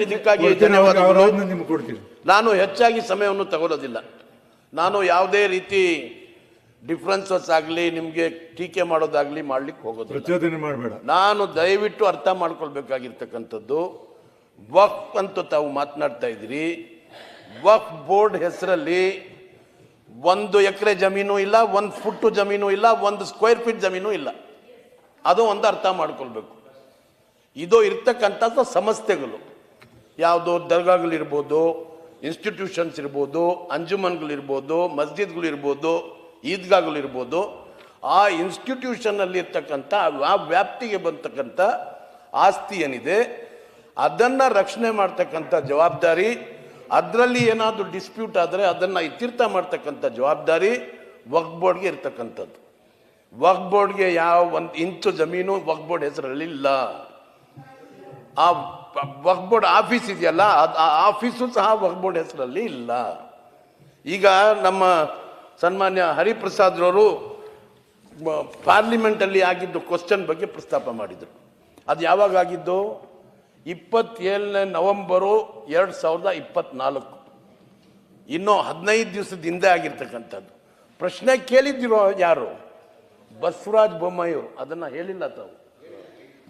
ಇದಕ್ಕಾಗಿ ಧನ್ಯವಾದಗಳು ನಾನು ಹೆಚ್ಚಾಗಿ ಸಮಯವನ್ನು ತಗೊಳ್ಳೋದಿಲ್ಲ. ನಾನು ಯಾವುದೇ ರೀತಿ ಡಿಫ್ರೆನ್ಸಸ್ ಆಗಲಿ ನಿಮಗೆ ಟೀಕೆ ಮಾಡೋದಾಗಲಿ ಮಾಡ್ಲಿಕ್ಕೆ ಹೋಗೋದು ಮಾಡಬೇಡ. ನಾನು ದಯವಿಟ್ಟು ಅರ್ಥ ಮಾಡ್ಕೊಳ್ಬೇಕಾಗಿರ್ತಕ್ಕಂಥದ್ದು ವಕ್ ಅಂತ ತಾವು ಮಾತನಾಡ್ತಾ ಇದ್ದೀರಿ. ವಕ್ಫ್ ಬೋರ್ಡ್ ಹೆಸರಲ್ಲಿ ಒಂದು ಎಕರೆ ಜಮೀನು ಇಲ್ಲ ಒಂದು ಫುಟ್ಟು ಜಮೀನು ಇಲ್ಲ ಒಂದು ಸ್ಕ್ವೇರ್ ಫೀಟ್ ಜಮೀನು ಇಲ್ಲ. ಅದು ಒಂದು ಅರ್ಥ ಮಾಡ್ಕೊಳ್ಬೇಕು. ಇದು ಇರ್ತಕ್ಕಂಥದ್ದು ಸಂಸ್ಥೆಗಳು ಯಾವುದೋ ದರ್ಗಾಗಳಿರ್ಬೋದು ಇನ್ಸ್ಟಿಟ್ಯೂಷನ್ಸ್ ಇರ್ಬೋದು, ಅಂಜುಮನ್ಗಳಿರ್ಬೋದು, ಮಸ್ಜಿದ್ಗಳಿರ್ಬೋದು, ಈದ್ಗಾಗಳಿರ್ಬೋದು, ಆ ಇನ್ಸ್ಟಿಟ್ಯೂಷನ್ನಲ್ಲಿರ್ತಕ್ಕಂಥ ಆ ವ್ಯಾಪ್ತಿಗೆ ಬಂತಕ್ಕಂಥ ಆಸ್ತಿ ಏನಿದೆ, ಅದನ್ನು ರಕ್ಷಣೆ ಮಾಡ್ತಕ್ಕಂಥ ಜವಾಬ್ದಾರಿ, ಅದರಲ್ಲಿ ಏನಾದರೂ ಡಿಸ್ಪ್ಯೂಟ್ ಆದರೆ ಅದನ್ನು ಇತ್ಯರ್ಥ ಮಾಡ್ತಕ್ಕಂಥ ಜವಾಬ್ದಾರಿ ವಕ್ಫ್ ಬೋರ್ಡ್ಗೆ ಇರ್ತಕ್ಕಂಥದ್ದು. ವಕ್ಫ್ ಬೋರ್ಡ್ಗೆ ಯಾವ ಒಂದು ಇಂಚು ಜಮೀನು ವಕ್ಫ್ ಬೋರ್ಡ್ ಹೆಸರಲ್ಲಿ ಇಲ್ಲ. ಆ ವಕ್ಫ್ ಬೋರ್ಡ್ ಆಫೀಸ್ ಇದೆಯಲ್ಲ, ಅದು ಆ ಆಫೀಸು ಸಹ ವಕ್ಫ್ ಬೋರ್ಡ್ ಹೆಸರಲ್ಲಿ ಇಲ್ಲ. ಈಗ ನಮ್ಮ ಸನ್ಮಾನ್ಯ ಹರಿಪ್ರಸಾದ್ರವರು ಪಾರ್ಲಿಮೆಂಟಲ್ಲಿ ಆಗಿದ್ದು ಕ್ವಶನ್ ಬಗ್ಗೆ ಪ್ರಸ್ತಾಪ ಮಾಡಿದರು. ಅದು ಯಾವಾಗ ಆಗಿದ್ದು? ಇಪ್ಪತ್ತೇಳನೇ ನವಂಬರು ಎರಡು ಸಾವಿರದ ಇಪ್ಪತ್ತ್ನಾಲ್ಕು ಇನ್ನೂ ಹದಿನೈದು ದಿವಸದ ಹಿಂದೆ ಆಗಿರ್ತಕ್ಕಂಥದ್ದು. ಪ್ರಶ್ನೆ ಕೇಳಿದ್ದಿರೋ ಯಾರು? ಬಸವರಾಜ್ ಬೊಮ್ಮಾಯಿಯವರು ಅದನ್ನು ಹೇಳಿಲ್ಲ ತಾವು.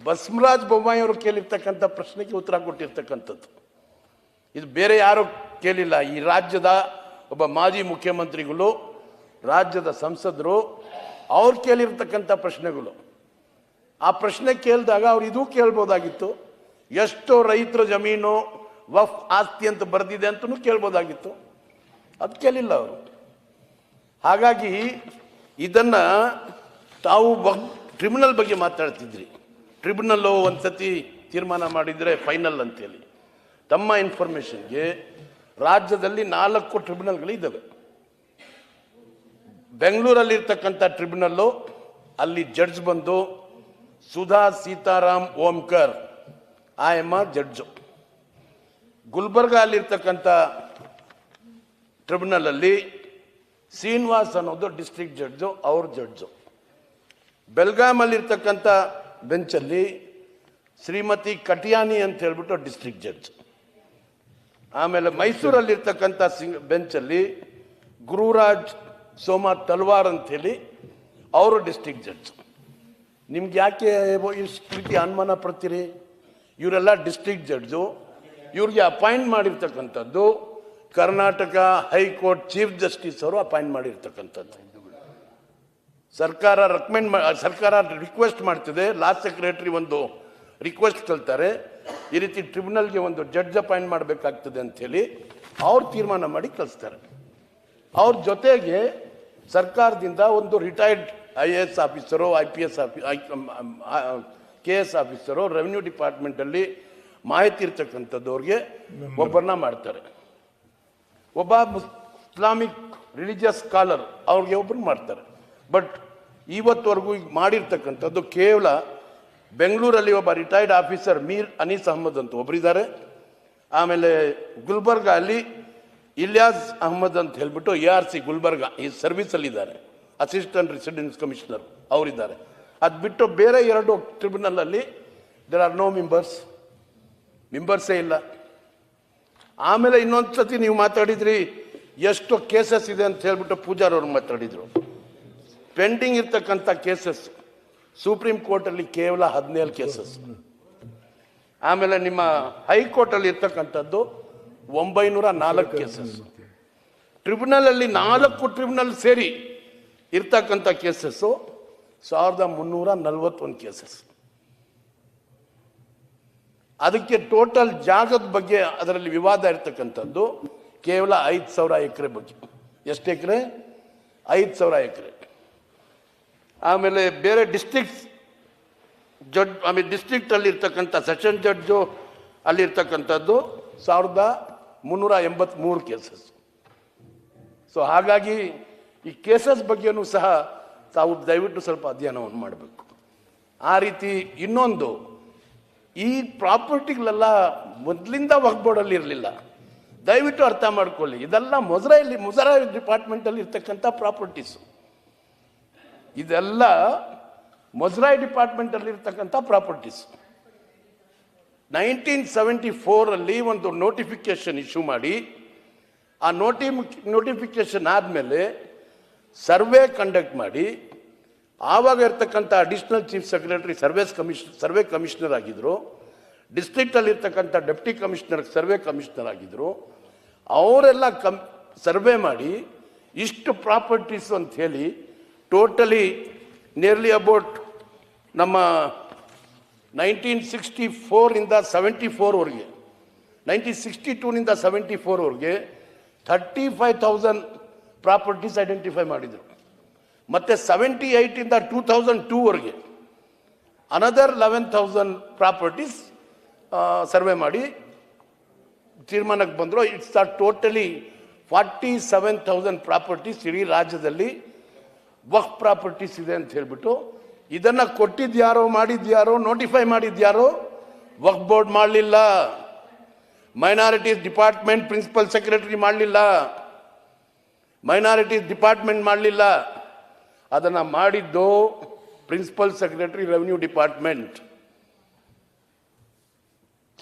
ಬಸವರಾಜ ಬೊಮ್ಮಾಯಿಯವರು ಕೇಳಿರ್ತಕ್ಕಂಥ ಪ್ರಶ್ನೆಗೆ ಉತ್ತರ ಕೊಟ್ಟಿರ್ತಕ್ಕಂಥದ್ದು. ಇದು ಬೇರೆ ಯಾರು ಕೇಳಿಲ್ಲ. ಈ ರಾಜ್ಯದ ಒಬ್ಬ ಮಾಜಿ ಮುಖ್ಯಮಂತ್ರಿಗಳು, ರಾಜ್ಯದ ಸಂಸದರು, ಅವ್ರು ಕೇಳಿರ್ತಕ್ಕಂಥ ಪ್ರಶ್ನೆಗಳು. ಆ ಪ್ರಶ್ನೆ ಕೇಳಿದಾಗ ಅವ್ರು ಇದೂ ಕೇಳ್ಬೋದಾಗಿತ್ತು. ಎಷ್ಟು ರೈತರ ಜಮೀನು ವಫ್ ಆಸ್ತಿ ಅಂತ ಬರೆದಿದೆ ಅಂತಲೂ ಕೇಳ್ಬೋದಾಗಿತ್ತು. ಅದು ಕೇಳಿಲ್ಲ ಅವರು. ಹಾಗಾಗಿ ಇದನ್ನು ತಾವು ಕ್ರಿಮಿನಲ್ ಬಗ್ಗೆ ಮಾತಾಡ್ತಿದ್ರಿ. ಟ್ರಿಬ್ಯುನಲ್ಲು ಒಂದ್ಸತಿ ತೀರ್ಮಾನ ಮಾಡಿದರೆ ಫೈನಲ್ ಅಂತೇಳಿ. ತಮ್ಮ ಇನ್ಫಾರ್ಮೇಷನ್ಗೆ ರಾಜ್ಯದಲ್ಲಿ ನಾಲ್ಕು ಟ್ರಿಬ್ಯುನಲ್ಗಳಿದ್ದಾವೆ ಬೆಂಗಳೂರಲ್ಲಿರ್ತಕ್ಕಂಥ ಟ್ರಿಬ್ಯುನಲ್ಲು, ಅಲ್ಲಿ ಜಡ್ಜ್ ಬಂದು ಸುಧಾ ಸೀತಾರಾಮ್ ಓಂಕರ್, ಆ ಎಮ್ಮ ಜಡ್ಜು. ಗುಲ್ಬರ್ಗ ಅಲ್ಲಿರ್ತಕ್ಕಂಥ ಟ್ರಿಬ್ಯುನಲಲ್ಲಿ ಶ್ರೀನಿವಾಸ್ ಅನ್ನೋದು ಡಿಸ್ಟ್ರಿಕ್ಟ್ ಜಡ್ಜು, ಅವ್ರ ಜಡ್ಜು. ಬೆಲ್ಗಾಮಲ್ಲಿರ್ತಕ್ಕಂಥ ಬೆಂಚಲ್ಲಿ ಶ್ರೀಮತಿ ಕಟಿಯಾನಿ ಅಂತ ಹೇಳ್ಬಿಟ್ಟು ಡಿಸ್ಟ್ರಿಕ್ಟ್ ಜಡ್ಜ್. ಆಮೇಲೆ ಮೈಸೂರಲ್ಲಿರ್ತಕ್ಕಂಥ ಸಿಂಗ್ ಬೆಂಚಲ್ಲಿ ಗುರುರಾಜ್ ಸೋಮ ತಲ್ವಾರ್ ಅಂತೇಳಿ ಅವರು ಡಿಸ್ಟ್ರಿಕ್ಟ್ ಜಡ್ಜ್. ನಿಮ್ಗೆ ಯಾಕೆ ಇಷ್ಟು ರೀತಿ ಅನುಮಾನ ಪಡ್ತೀರಿ? ಇವರೆಲ್ಲ ಡಿಸ್ಟ್ರಿಕ್ಟ್ ಜಡ್ಜು. ಇವ್ರಿಗೆ ಅಪಾಯಿಂಟ್ ಮಾಡಿರ್ತಕ್ಕಂಥದ್ದು Karnataka high court chief justice ಅವರು ಅಪಾಯಿಂಟ್ ಮಾಡಿರ್ತಕ್ಕಂಥದ್ದು. ಸರ್ಕಾರ ರೆಕಮೆಂಡ್ ಸರ್ಕಾರ ರಿಕ್ವೆಸ್ಟ್ ಮಾಡ್ತಿದೆ. ಲಾ ಸೆಕ್ರೆಟರಿ ಒಂದು ರಿಕ್ವೆಸ್ಟ್ ಕಳ್ತಾರೆ. ಈ ರೀತಿ ಟ್ರಿಬ್ಯುನಲ್ಗೆ ಒಂದು ಜಡ್ಜ್ ಅಪಾಯಿಂಟ್ ಮಾಡಬೇಕಾಗ್ತದೆ ಅಂಥೇಳಿ ಅವ್ರು ತೀರ್ಮಾನ ಮಾಡಿ ಕಳಿಸ್ತಾರೆ. ಅವ್ರ ಜೊತೆಗೆ ಸರ್ಕಾರದಿಂದ ಒಂದು retired I A S officer I P S ಆಫೀ K S officer revenue ಡಿಪಾರ್ಟ್ಮೆಂಟಲ್ಲಿ ಮಾಹಿತಿ ಇರ್ತಕ್ಕಂಥದ್ದವ್ರಿಗೆ ಒಬ್ಬರನ್ನ ಮಾಡ್ತಾರೆ. ಒಬ್ಬ ಇಸ್ಲಾಮಿಕ್ ರಿಲಿಜಿಯಸ್ ಸ್ಕಾಲರ್ ಅವ್ರಿಗೆ ಒಬ್ಬರು ಮಾಡ್ತಾರೆ. ಬಟ್ ಇವತ್ತುವರೆಗೂ ಈಗ ಮಾಡಿರ್ತಕ್ಕಂಥದ್ದು ಕೇವಲ ಬೆಂಗಳೂರಲ್ಲಿ ಒಬ್ಬ ರಿಟೈರ್ಡ್ ಆಫೀಸರ್ ಮೀರ್ ಅನೀಸ್ ಅಹಮದ್ ಅಂತ ಒಬ್ಬರಿದ್ದಾರೆ ಆಮೇಲೆ ಗುಲ್ಬರ್ಗ ಅಲ್ಲಿ ಇಲಿಯಾಸ್ ಅಹಮದ್ ಅಂತ ಹೇಳ್ಬಿಟ್ಟು ಎ ಆರ್ ಸಿ ಗುಲ್ಬರ್ಗ ಈ ಸರ್ವಿಸಲ್ಲಿದ್ದಾರೆ ಅಸಿಸ್ಟೆಂಟ್ ರೆಸಿಡೆನ್ಸ್ ಕಮಿಷನರ್ ಅವರಿದ್ದಾರೆ. ಅದು ಬಿಟ್ಟು ಬೇರೆ ಎರಡು ಟ್ರಿಬ್ಯುನಲಲ್ಲಿ ದೇರ್ ಆರ್ ನೋ ಮೆಂಬರ್ಸ್ ಮೆಂಬರ್ಸೇ ಇಲ್ಲ. ಆಮೇಲೆ ಇನ್ನೊಂದು ಸತಿ ನೀವು ಮಾತಾಡಿದ್ರಿ, ಎಷ್ಟು ಕೇಸಸ್ ಇದೆ ಅಂತ ಹೇಳ್ಬಿಟ್ಟು ಪೂಜಾರವ್ರು ಮಾತಾಡಿದರು ಮಾತಾಡಿದ್ರು. ಪೆಂಡಿಂಗ್ ಇರ್ತಕ್ಕಂಥ ಕೇಸಸ್, ಸುಪ್ರೀಂ ಕೋರ್ಟಲ್ಲಿ ಕೇವಲ ಹದಿನೇಳು ಕೇಸಸ್. ಆಮೇಲೆ ನಿಮ್ಮ ಹೈಕೋರ್ಟಲ್ಲಿ ಇರ್ತಕ್ಕಂಥದ್ದು ಒಂಬೈನೂರ ನಾಲ್ಕು ಕೇಸಸ್. ಟ್ರಿಬ್ಯುನಲಲ್ಲಿ ನಾಲ್ಕು ಟ್ರಿಬ್ಯುನಲ್ ಸೇರಿ ಇರ್ತಕ್ಕಂಥ ಕೇಸಸ್ಸು ಸಾವಿರದ ಮುನ್ನೂರ ನಲವತ್ತೊಂದು ಕೇಸಸ್. ಅದಕ್ಕೆ ಟೋಟಲ್ ಜಾಗದ ಬಗ್ಗೆ ಅದರಲ್ಲಿ ವಿವಾದ ಇರ್ತಕ್ಕಂಥದ್ದು ಕೇವಲ ಐದು ಸಾವಿರ ಎಕರೆ ಬಗ್ಗೆ. ಎಷ್ಟು ಎಕರೆ? ಐದು ಸಾವಿರ ಎಕರೆ. ಆಮೇಲೆ ಬೇರೆ ಡಿಸ್ಟ್ರಿಕ್ಟ್ ಜಡ್ ಆಮೇಲೆ ಡಿಸ್ಟ್ರಿಕ್ಟಲ್ಲಿ ಇರ್ತಕ್ಕಂಥ ಸೆಷನ್ ಜಡ್ಜು ಅಲ್ಲಿರ್ತಕ್ಕಂಥದ್ದು ಸಾವಿರದ ಮುನ್ನೂರ ಎಂಬತ್ತ್ಮೂರು ಕೇಸಸ್ ಸೊ ಹಾಗಾಗಿ ಈ ಕೇಸಸ್ ಬಗ್ಗೆಯೂ ಸಹ ತಾವು ದಯವಿಟ್ಟು ಸ್ವಲ್ಪ ಅಧ್ಯಯನವನ್ನು ಮಾಡಬೇಕು. ಆ ರೀತಿ ಇನ್ನೊಂದು, ಈ ಪ್ರಾಪರ್ಟಿಗಳೆಲ್ಲ ಮೊದಲಿಂದ ವಕ್ಬೋರ್ಡಲ್ಲಿ ಇರಲಿಲ್ಲ. ದಯವಿಟ್ಟು ಅರ್ಥ ಮಾಡ್ಕೊಳ್ಳಿ. ಇದೆಲ್ಲ ಮೊಜರಾಯಲ್ಲಿ ಮೊಜರಾ ಡಿಪಾರ್ಟ್ಮೆಂಟಲ್ಲಿ ಇರ್ತಕ್ಕಂಥ ಪ್ರಾಪರ್ಟೀಸು ಇದೆಲ್ಲ ಮುಜರಾಯಿ ಡಿಪಾರ್ಟ್ಮೆಂಟಲ್ಲಿ ಇರ್ತಕ್ಕಂಥ ಪ್ರಾಪರ್ಟೀಸ್. ನೈನ್ಟೀನ್ ಸೆವೆಂಟಿ ಫೋರಲ್ಲಿ ಒಂದು ನೋಟಿಫಿಕೇಶನ್ ಇಶ್ಯೂ ಮಾಡಿ, ಆ ನೋಟಿ ನೋಟಿಫಿಕೇಶನ್ ಆದಮೇಲೆ ಸರ್ವೆ ಕಂಡಕ್ಟ್ ಮಾಡಿ, ಆವಾಗ ಇರ್ತಕ್ಕಂಥ additional chief secretary surveys commission, survey commissioner ಆಗಿದ್ದರು ಡಿಸ್ಟ್ರಿಕ್ಟಲ್ಲಿರ್ತಕ್ಕಂಥ ಡೆಪ್ಟಿ ಕಮಿಷನರ್ ಸರ್ವೆ ಕಮಿಷನರ್ ಆಗಿದ್ದರು ಅವರೆಲ್ಲ ಕಮ್ ಸರ್ವೆ ಮಾಡಿ ಇಷ್ಟು ಪ್ರಾಪರ್ಟೀಸ್ ಅಂತ ಹೇಳಿ ಟೋಟಲಿ ನಿಯರ್ಲಿ ಅಬೌಟ್ ನಮ್ಮ ನೈನ್ಟೀನ್ ಸಿಕ್ಸ್ಟಿ ಫೋರಿಂದ ಸೆವೆಂಟಿ ಫೋರ್ವರೆಗೆ ನೈನ್ಟೀನ್ ಸಿಕ್ಸ್ಟಿ ಟೂನಿಂದ seventy ಫೋರ್ವರೆಗೆ thirty five thousand properties identify ಮಾಡಿದರು. ಮತ್ತು ಸೆವೆಂಟಿ ಏಯ್ಟಿಂದ two thousand ಟೂವರೆಗೆ another eleven thousand properties survey ಮಾಡಿ ತೀರ್ಮಾನಕ್ಕೆ ಬಂದರು. It's are totally forty seven thousand properties ಇಡೀ ರಾಜ್ಯದಲ್ಲಿ ವಕ್ ಪ್ರಾಪರ್ಟೀಸ್ ಇದೆ ಅಂತ ಹೇಳ್ಬಿಟ್ಟು, ಇದನ್ನ ಕೊಟ್ಟಿದ್ಯಾರೋ, ಮಾಡಿದ್ಯಾರೋ ನೋಟಿಫೈ ಮಾಡಿದ್ಯಾರೋ, ವಕ್ ಬೋರ್ಡ್ ಮಾಡಲಿಲ್ಲ. ಮೈನಾರಿಟೀಸ್ ಡಿಪಾರ್ಟ್ಮೆಂಟ್ ಪ್ರಿನ್ಸಿಪಲ್ ಸೆಕ್ರೆಟರಿ ಮಾಡಲಿಲ್ಲ. ಮೈನಾರಿಟೀಸ್ ಡಿಪಾರ್ಟ್ಮೆಂಟ್ ಮಾಡಲಿಲ್ಲ. ಅದನ್ನ ಮಾಡಿದ್ದು principal secretary revenue department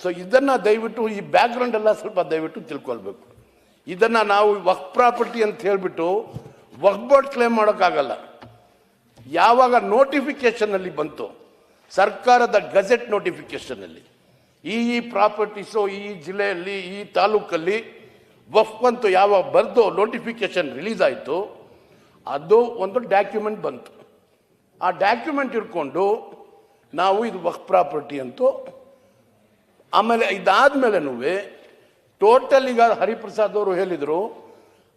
so ಇದನ್ನ ದಯವಿಟ್ಟು ಈ ಬ್ಯಾಕ್ಗ್ರೌಂಡ್ ಎಲ್ಲ ಸ್ವಲ್ಪ ದಯವಿಟ್ಟು ತಿಳ್ಕೊಳ್ಬೇಕು. ಇದನ್ನ ನಾವು ವಕ್ ಪ್ರಾಪರ್ಟಿ ಅಂತ ಹೇಳ್ಬಿಟ್ಟು ವಕ್ ಬೋರ್ಡ್ ಕ್ಲೇಮ್ ಮಾಡೋಕ್ಕಾಗಲ್ಲ. ಯಾವಾಗ ನೋಟಿಫಿಕೇಷನಲ್ಲಿ ಬಂತು, ಸರ್ಕಾರದ ಗಜೆಟ್ ನೋಟಿಫಿಕೇಷನಲ್ಲಿ ಈ ಈ ಪ್ರಾಪರ್ಟೀಸು ಈ ಜಿಲ್ಲೆಯಲ್ಲಿ, ಈ ತಾಲೂಕಲ್ಲಿ ವಫ್ ಬಂತು ಯಾವಾಗ ಬರೆದು ನೋಟಿಫಿಕೇಷನ್ ರಿಲೀಸ್ ಆಯಿತು, ಅದು ಒಂದು ಡಾಕ್ಯುಮೆಂಟ್ ಬಂತು. ಆ ಡಾಕ್ಯುಮೆಂಟ್ ಇಟ್ಕೊಂಡು ನಾವು ಇದು ವಕ್ ಪ್ರಾಪರ್ಟಿ ಅಂತೂ, ಆಮೇಲೆ ಇದಾದ್ಮೇಲೆನೂ ಟೋಟಲ್ ಈಗ ಹರಿಪ್ರಸಾದ್ ಅವರು ಹೇಳಿದರು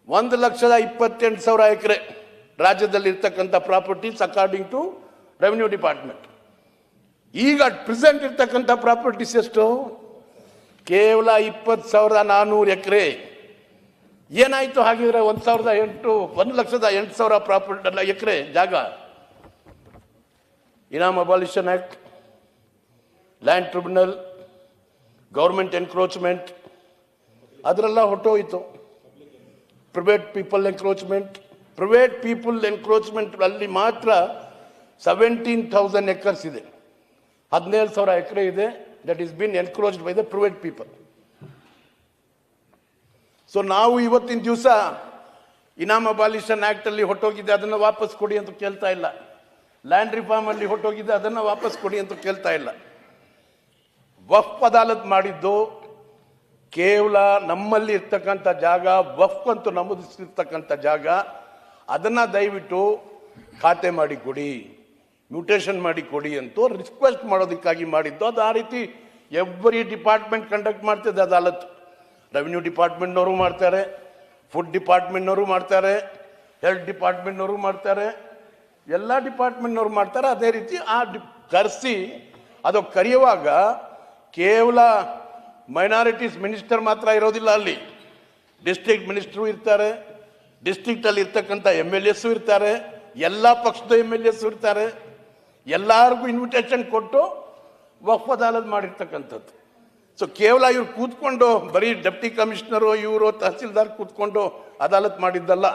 ಒಂದು ಲಕ್ಷದ ಇಪ್ಪತ್ತೆಂಟು ಸಾವಿರ ಎಕರೆ ರಾಜ್ಯದಲ್ಲಿ ಇರ್ತಕ್ಕಂಥ properties according to revenue department ಈಗ ಪ್ರೆಸೆಂಟ್ ಇರ್ತಕ್ಕಂಥ ಪ್ರಾಪರ್ಟೀಸ್ ಎಷ್ಟು? ಕೇವಲ ಇಪ್ಪತ್ತು ಸಾವಿರದ ನಾನ್ನೂರು ಎಕರೆ. ಏನಾಯಿತು ಹಾಗಿದ್ರೆ ಒಂದು ಸಾವಿರದ ಎಂಟು, ಒಂದು ಲಕ್ಷದ ಎಂಟು ಸಾವಿರ ಪ್ರಾಪರ್ಟಿ, ಅಲ್ಲ, ಎಕರೆ, ಜಾಗ? ಇನಾಮ್ abolition act land tribunal government encroachment ಅದರೆಲ್ಲ ಹೊಟ್ಟೋಯ್ತು private people encroachment private people encroachment ಅಲ್ಲಿ ಮಾತ್ರ ಸೆವೆಂಟೀನ್ ಥೌಸಂಡ್ ಎಕರ್ಸ್ ಇದೆ. ಹದಿನೇಳು ಸಾವಿರ ಎಕರೆ ಇದೆ that is been encroached by the private people so ನಾವು ಇವತ್ತಿನ ದಿವಸ ಇನಾಮ್ ಅಬಾಲಿಷನ್ ಆಕ್ಟ್ ಅಲ್ಲಿ ಹೊಟ್ಟೋಗಿದೆ ಅದನ್ನು ವಾಪಸ್ ಕೊಡಿ ಅಂತ ಕೇಳ್ತಾ ಇಲ್ಲ. ಲ್ಯಾಂಡ್ ರಿಫಾರ್ಮ್ ಅಲ್ಲಿ ಹೊಟ್ಟೋಗಿದೆ ಅದನ್ನು ವಾಪಸ್ ಕೊಡಿ ಅಂತ ಕೇಳ್ತಾ ಇಲ್ಲ. ವಫ್ ಅದಾಲತ್ ಮಾಡಿದ್ದು ಕೇವಲ ನಮ್ಮಲ್ಲಿ ಇರ್ತಕ್ಕಂಥ ಜಾಗ ವಫ್ ಅಂತೂ ನಮೂದಿಸಿರ್ತಕ್ಕಂಥ ಜಾಗ, ಅದನ್ನು ದಯವಿಟ್ಟು ಖಾತೆ ಮಾಡಿ ಕೊಡಿ, ಮ್ಯೂಟೇಷನ್ ಮಾಡಿ ಕೊಡಿ ಅಂತ ರಿಕ್ವೆಸ್ಟ್ ಮಾಡೋದಕ್ಕಾಗಿ ಮಾಡಿದ್ದು. ಅದು ಆ ರೀತಿ ಎವ್ರಿ ಡಿಪಾರ್ಟ್ಮೆಂಟ್ ಕಂಡಕ್ಟ್ ಮಾಡ್ತಿದೆ ಅದಾಲತ್ ರೆವಿನ್ಯೂ ಡಿಪಾರ್ಟ್ಮೆಂಟ್ನವರು ಮಾಡ್ತಾರೆ ಫುಡ್ ಡಿಪಾರ್ಟ್ಮೆಂಟ್ನವರು ಮಾಡ್ತಾರೆ ಹೆಲ್ತ್ ಡಿಪಾರ್ಟ್ಮೆಂಟ್ನವರು ಮಾಡ್ತಾರೆ, ಎಲ್ಲ ಡಿಪಾರ್ಟ್ಮೆಂಟ್ನವರು ಮಾಡ್ತಾರೆ. ಅದೇ ರೀತಿ ಆ ಡಿ ಕರೆಸಿ, ಅದು ಕರೆಯುವಾಗ ಕೇವಲ ಮೈನಾರಿಟೀಸ್ ಮಿನಿಸ್ಟರ್ ಮಾತ್ರ ಇರೋದಿಲ್ಲ ಅಲ್ಲಿ. ಡಿಸ್ಟ್ರಿಕ್ಟ್ ಮಿನಿಸ್ಟ್ರು ಇರ್ತಾರೆ. ಡಿಸ್ಟ್ರಿಕ್ಟ್ ಅಲ್ಲಿ ಇರ್ತಕ್ಕಂಥ ಎಂ ಎಲ್ ಎಸ್ ಇರ್ತಾರೆ. ಎಲ್ಲ ಪಕ್ಷದ ಎಂ ಎಲ್ ಎಸ್ ಇರ್ತಾರೆ. ಎಲ್ಲರಿಗೂ ಇನ್ವಿಟೇಷನ್ ಕೊಟ್ಟು ಅದಾಲತ್ ಮಾಡಿರ್ತಕ್ಕಂಥದ್ದು. ಸೊ ಕೇವಲ ಇವ್ರು ಕೂತ್ಕೊಂಡು, ಬರೀ ಡೆಪ್ಟಿ ಕಮಿಷನರು ಇವರು ತಹಸೀಲ್ದಾರ್ ಕೂತ್ಕೊಂಡು ಅದಾಲತ್ ಮಾಡಿದ್ದಲ್ಲ.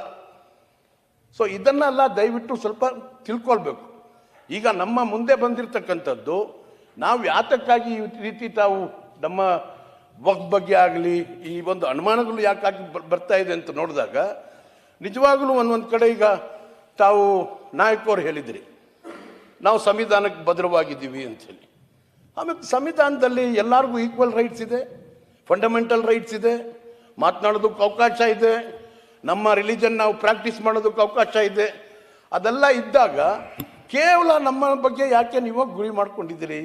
ಸೊ ಇದನ್ನೆಲ್ಲ ದಯವಿಟ್ಟು ಸ್ವಲ್ಪ ತಿಳ್ಕೊಳ್ಬೇಕು. ಈಗ ನಮ್ಮ ಮುಂದೆ ಬಂದಿರತಕ್ಕಂಥದ್ದು ನಾವು ಯಾತಕ್ಕಾಗಿ ಈ ರೀತಿ ತಾವು ನಮ್ಮ ವಕ್ ಬಗ್ಗೆ ಆಗಲಿ, ಈ ಒಂದು ಅನುಮಾನಗಳು ಯಾಕಾಗಿ ಆಗಿ ಬರ್ತಾ ಇದೆ ಅಂತ ನೋಡಿದಾಗ, ನಿಜವಾಗಲೂ ಒಂದೊಂದು ಕಡೆ ಈಗ ತಾವು ನಾಯಕರು ಹೇಳಿದ್ರಿ. ನಾವು ಸಂವಿಧಾನಕ್ಕೆ ಭದ್ರವಾಗಿದ್ದೀವಿ ಅಂಥೇಳಿ ಆಮೇಲೆ ಸಂವಿಧಾನದಲ್ಲಿ ಎಲ್ಲರಿಗೂ ಈಕ್ವಲ್ ರೈಟ್ಸ್ ಇದೆ ಫಂಡಮೆಂಟಲ್ ರೈಟ್ಸ್ ಇದೆ, ಮಾತನಾಡೋದಕ್ಕೆ ಅವಕಾಶ ಇದೆ, ನಮ್ಮ ರಿಲಿಜನ್ ನಾವು ಪ್ರಾಕ್ಟೀಸ್ ಮಾಡೋದಕ್ಕೆ ಅವಕಾಶ ಇದೆ. ಅದೆಲ್ಲ ಇದ್ದಾಗ ಕೇವಲ ನಮ್ಮ ಬಗ್ಗೆ ಯಾಕೆ ನೀವು ಗುರಿ ಮಾಡ್ಕೊಂಡಿದ್ದೀರಿ?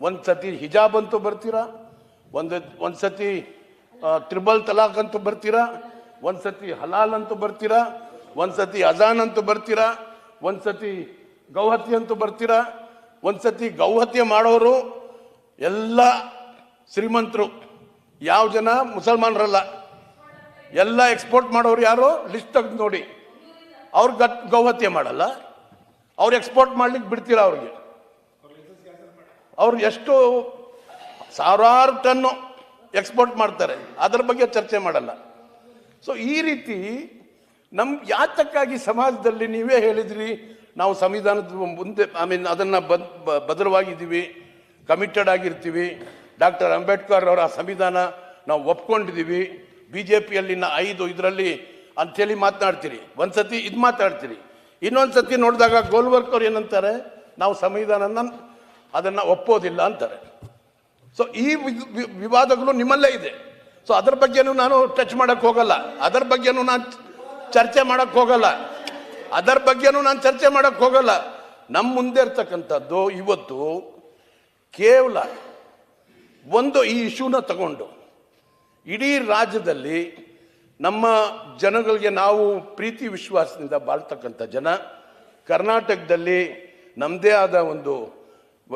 ಒಂದು ಸತಿ ಹಿಜಾಬ್ ಅಂತೂ ಬರ್ತೀರಾ? ಒಂದು ಒಂದು ಸತಿ ತ್ರಿಬಲ್ ತಲಾಕ್ ಅಂತೂ ಬರ್ತೀರಾ? ಒಂದು ಸತಿ ಹಲಾಲ್ ಅಂತೂ ಬರ್ತೀರಾ? ಒಂದು ಸತಿ ಅಜಾನ್ ಅಂತೂ ಬರ್ತೀರಾ? ಒಂದು ಸತಿ ಗೌಹತ್ಯೆ ಅಂತೂ ಬರ್ತೀರಾ? ಒಂದು ಸತಿ ಗೌಹತ್ಯೆ ಮಾಡೋರು ಎಲ್ಲ ಶ್ರೀಮಂತರು, ಯಾವ ಜನ? ಮುಸಲ್ಮಾನರಲ್ಲ. ಎಲ್ಲ ಎಕ್ಸ್ಪೋರ್ಟ್ ಮಾಡೋರು ಯಾರು? ಲಿಸ್ಟ್ ತೆಗೆದು ನೋಡಿ. ಅವ್ರು ಗತ್ ಗೌಹತ್ಯೆ ಮಾಡಲ್ಲ. ಅವ್ರು ಎಕ್ಸ್ಪೋರ್ಟ್ ಮಾಡ್ಲಿಕ್ಕೆ ಬಿಡ್ತೀರಾ ಅವ್ರಿಗೆ? ಅವ್ರು ಎಷ್ಟು ಸಾವಿರಾರು ಟನ್ನು ಎಕ್ಸ್ಪೋರ್ಟ್ ಮಾಡ್ತಾರೆ. ಅದರ ಬಗ್ಗೆ ಚರ್ಚೆ ಮಾಡಲ್ಲ. ಸೊ ಈ ರೀತಿ ನಮ್ ಯಾತಕ್ಕಾಗಿ ಸಮಾಜದಲ್ಲಿ ನೀವೇ ಹೇಳಿದ್ರಿ, ನಾವು ಸಂವಿಧಾನದ ಮುಂದೆ ಐ ಮೀನ್ ಅದನ್ನ ಬದ್- ಭದ್ರವಾಗಿದ್ದೀವಿ ಕಮಿಟೆಡ್ ಆಗಿರ್ತೀವಿ. ಡಾಕ್ಟರ್ ಅಂಬೇಡ್ಕರ್ ಅವರ ಸಂವಿಧಾನ ನಾವು ಒಪ್ಕೊಂಡಿದ್ದೀವಿ. ಬಿ ಜೆ ಪಿಯಲ್ಲಿನ ಐದು, ಇದರಲ್ಲಿ ಅಂಥೇಳಿ ಮಾತನಾಡ್ತೀರಿ. ಒಂದ್ಸತಿ ಇದು ಮಾತಾಡ್ತೀರಿ ಇನ್ನೊಂದು ಸತಿ ನೋಡಿದಾಗ ಗೋಲ್ವರ್ಕ್ ಅವ್ರು ಏನಂತಾರೆ, ನಾವು ಸಂವಿಧಾನನ ಅದನ್ನು ಒಪ್ಪೋದಿಲ್ಲ ಅಂತಾರೆ. ಸೊ ಈ ವಿವಾದಗಳು ನಿಮ್ಮಲ್ಲೇ ಇದೆ. ಸೊ ಅದರ ಬಗ್ಗೆನೂ ನಾನು ಟಚ್ ಮಾಡಕ್ ಹೋಗಲ್ಲ. ಅದರ ಬಗ್ಗೆನೂ ನಾನು ಚರ್ಚೆ ಮಾಡಕ್ ಹೋಗಲ್ಲ. ಅದರ ಬಗ್ಗೆನೂ ನಾನು ಚರ್ಚೆ ಮಾಡಕ್ ಹೋಗಲ್ಲ. ನಮ್ಮ ಮುಂದೆ ಇರ್ತಕ್ಕಂಥದ್ದು ಇವತ್ತು ಕೇವಲ ಒಂದು ಈ ಇಶ್ಯೂನ ತಗೊಂಡು. ಇಡೀ ರಾಜ್ಯದಲ್ಲಿ ನಮ್ಮ ಜನಗಳಿಗೆ ನಾವು ಪ್ರೀತಿ ವಿಶ್ವಾಸದಿಂದ ಬಾಳ್ತಕ್ಕಂಥ ಜನ, ಕರ್ನಾಟಕದಲ್ಲಿ ನಮ್ಮದೇ ಆದ ಒಂದು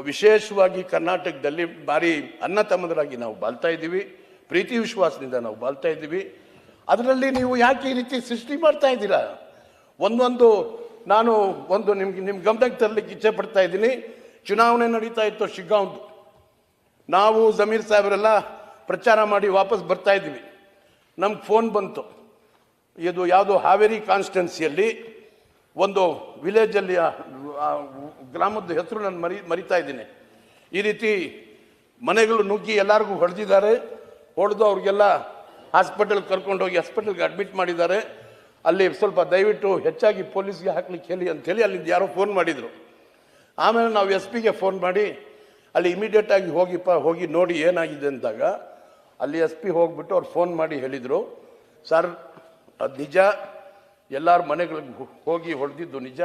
ವಿಶೇಷವಾಗಿ ಕರ್ನಾಟಕದಲ್ಲಿ ಭಾರಿ ಅನ್ನ ತಮ್ಮದರಾಗಿ ನಾವು ಬಾಳ್ತಾ ಇದ್ದೀವಿ. ಪ್ರೀತಿ ವಿಶ್ವಾಸದಿಂದ ನಾವು ಬಾಳ್ತಾ ಇದ್ದೀವಿ. ಅದರಲ್ಲಿ ನೀವು ಯಾಕೆ ಈ ರೀತಿ ಸೃಷ್ಟಿ ಮಾಡ್ತಾ ಇದ್ದೀರಾ? ಒಂದೊಂದು ನಾನು ಒಂದು ನಿಮ್ಗೆ ನಿಮ್ಮ ಗಮನಕ್ಕೆ ತರಲಿಕ್ಕೆ ಇಚ್ಛೆ ಪಡ್ತಾ ಇದ್ದೀನಿ. ಚುನಾವಣೆ ನಡೀತಾ ಇತ್ತು, ಶಿಗ್ಗಾಂವ್ದು. ನಾವು ಜಮೀರ್ ಸಾಹೇಬರೆಲ್ಲ ಪ್ರಚಾರ ಮಾಡಿ ವಾಪಸ್ ಬರ್ತಾ ಇದ್ದೀವಿ. ನಮ್ಗೆ ಫೋನ್ ಬಂತು. ಇದು ಯಾವುದೋ ಹಾವೇರಿ ಕಾನ್ಸ್ಟಿಟ್ಯುನ್ಸಿಯಲ್ಲಿ ಒಂದು ವಿಲೇಜಲ್ಲಿ ಗ್ರಾಮದ ಹೆಸರು ನಾನು ಮರಿ, ಮರಿತಾ ಇದ್ದೀನಿ. ಈ ರೀತಿ ಮನೆಗಳು ನುಗ್ಗಿ ಎಲ್ಲರಿಗೂ ಹೊಡೆದಿದ್ದಾರೆ. ಹೊಡೆದು ಅವ್ರಿಗೆಲ್ಲ ಹಾಸ್ಪಿಟಲ್ ಕರ್ಕೊಂಡೋಗಿ ಹಾಸ್ಪಿಟಲ್ಗೆ ಅಡ್ಮಿಟ್ ಮಾಡಿದ್ದಾರೆ. ಅಲ್ಲಿ ಸ್ವಲ್ಪ ದಯವಿಟ್ಟು ಹೆಚ್ಚಾಗಿ ಪೊಲೀಸ್ಗೆ ಹಾಕ್ಲಿಕ್ಕೆ ಹೇಳಿ ಅಂಥೇಳಿ ಅಲ್ಲಿಂದ ಯಾರೋ ಫೋನ್ ಮಾಡಿದರು. ಆಮೇಲೆ ನಾವು ಎಸ್ ಪಿಗೆ ಫೋನ್ ಮಾಡಿ, ಅಲ್ಲಿ ಇಮಿಡಿಯೇಟಾಗಿ ಹೋಗಿಪ್ಪ, ಹೋಗಿ ನೋಡಿ ಏನಾಗಿದೆ ಅಂದಾಗ ಅಲ್ಲಿ ಎಸ್ ಪಿ ಹೋಗ್ಬಿಟ್ಟು ಅವ್ರು ಫೋನ್ ಮಾಡಿ ಹೇಳಿದರು. ಸರ್ ನಿಜ. ಎಲ್ಲರ ಮನೆಗಳಿಗೆ ಹೋಗಿ ಹೊಡೆದಿದ್ದು ನಿಜ.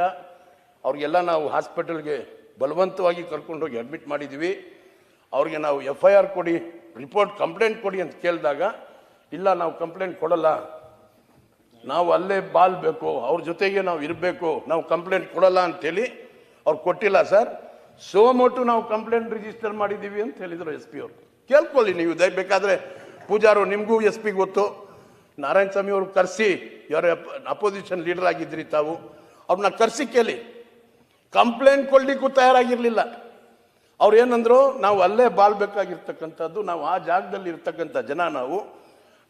ಅವ್ರಿಗೆಲ್ಲ ನಾವು ಹಾಸ್ಪಿಟಲ್ಗೆ ಬಲವಂತವಾಗಿ ಕರ್ಕೊಂಡೋಗಿ ಅಡ್ಮಿಟ್ ಮಾಡಿದ್ದೀವಿ ಅವ್ರಿಗೆ ನಾವು ಎಫ್ ಐ ಆರ್ ಕೊಡಿ, ರಿಪೋರ್ಟ್ ಕಂಪ್ಲೇಂಟ್ ಕೊಡಿ ಅಂತ ಕೇಳಿದಾಗ, ಇಲ್ಲ ನಾವು ಕಂಪ್ಲೇಂಟ್ ಕೊಡಲ್ಲ. ನಾವು ಅಲ್ಲೇ ಬಾಲ್ಬೇಕು ಅವ್ರ ಜೊತೆಗೆ ನಾವು ಇರಬೇಕು, ನಾವು ಕಂಪ್ಲೇಂಟ್ ಕೊಡಲ್ಲ ಅಂತೇಳಿ ಅವ್ರು ಕೊಟ್ಟಿಲ್ಲ ಸರ್. ಸೋಮೋಟು ನಾವು ಕಂಪ್ಲೇಂಟ್ ರಿಜಿಸ್ಟರ್ ಮಾಡಿದ್ದೀವಿ ಅಂತ ಹೇಳಿದರು ಎಸ್ ಪಿ ಅವರು. ಕೇಳ್ಕೊಳ್ಳಿ ನೀವು ದಯ ಬೇಕಾದರೆ ಪೂಜಾರು, ನಿಮಗೂ ಎಸ್ ಪಿ ಗೊತ್ತು. ನಾರಾಯಣ ಸ್ವಾಮಿ ಅವರು ಕರೆಸಿ ಇವರ ಅಪೋಸಿಷನ್ ಲೀಡರ್ ಆಗಿದ್ರಿ ತಾವು ಅವ್ರನ್ನ ಕರೆಸಿ ಕೇಳಿ. ಕಂಪ್ಲೇಂಟ್ ಕೊಡ್ಲಿಕ್ಕೂ ತಯಾರಾಗಿರಲಿಲ್ಲ. ಅವ್ರು ಏನಂದ್ರು, ನಾವು ಅಲ್ಲೇ ಬಾಳ್ಬೇಕಾಗಿರ್ತಕ್ಕಂಥದ್ದು ನಾವು ಆ ಜಾಗದಲ್ಲಿ ಇರ್ತಕ್ಕಂಥ ಜನ ನಾವು